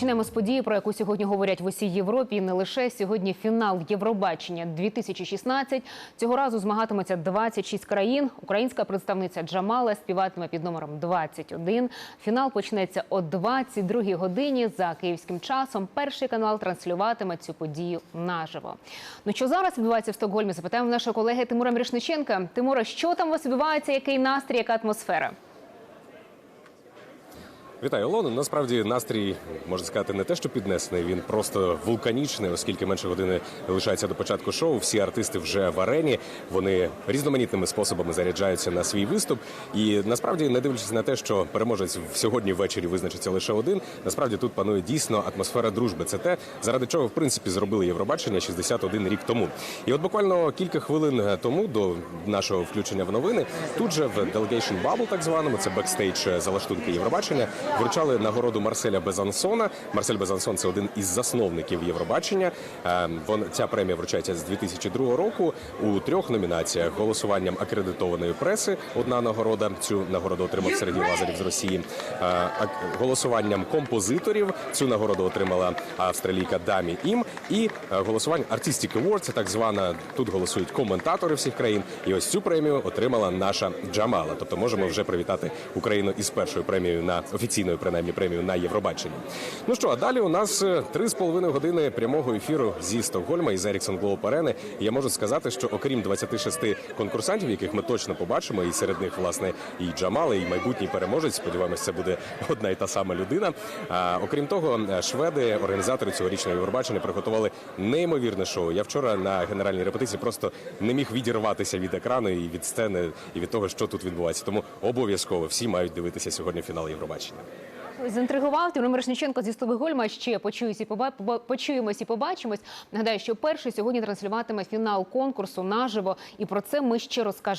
Почнемо з події, про яку сьогодні говорять в усій Європі. І не лише сьогодні фінал Євробачення 2016. Цього разу змагатиметься 26 країн. Українська представниця Джамала співатиме під номером 21. Фінал почнеться о 22 годині за київським часом. Перший канал транслюватиме цю подію наживо. Ну що зараз відбувається в Стокгольмі? Запитаємо нашого колеги Тимура Мрішниченка. Тимура, що там у вас відбувається? Який настрій, яка атмосфера? Вітаю, Олено. Насправді настрій можна сказати не те, що піднесений, він просто вулканічний, оскільки менше години лишається до початку шоу. Всі артисти вже в арені. Вони різноманітними способами заряджаються на свій виступ. І насправді, не дивлячись на те, що переможець сьогодні ввечері визначиться лише один. Насправді тут панує дійсно атмосфера дружби. Це те, заради чого в принципі зробили Євробачення 61 рік тому. І от буквально кілька хвилин тому до нашого включення в новини тут же в Delegation Bubble, так званому, це бекстейдж залаштунки Євробачення. Вручали нагороду Марселя Безансона. Марсель Безансон це один із засновників Євробачення. Е, Вон ця премія вручається з 2002 року у трьох номінаціях: голосуванням акредитованої преси. Одна нагорода. Цю нагороду отримав Сергій Лазарів з Росії. Е, Голосуванням композиторів цю нагороду отримала австралійка Дамі Ім. І е, голосування Artistic Award, це так звана. Тут голосують коментатори всіх країн. І ось цю премію отримала наша Джамала. Тобто можемо вже привітати Україну із першою премією на офіційною принаймні премією на Євробаченні. Ну що, а далі у нас е, три з половиною години прямого ефіру зі Стокгольма із Еріксон Глоуб Арени. Я можу сказати, що окрім 26 конкурсантів, яких ми точно побачимо, і серед них власне і Джамали, і майбутній переможець. Сподіваємось, це буде одна і та сама людина. А окрім того, е, шведи, організатори цьогорічного Євробачення, приготували неймовірне шоу. Я вчора на генеральній репетиції просто не міг відірватися від екрану і від сцени, і від того, що тут відбувається. Тому обов'язково всі мають дивитися сьогодні фінал Євробачення. Зінтригував Тимур Мирошниченко зі Стокгольма. Ще почуюсь і поба- почуємось і побачимось. Нагадаю, що перший сьогодні транслюватиме фінал конкурсу наживо, і про це ми ще розкажемо.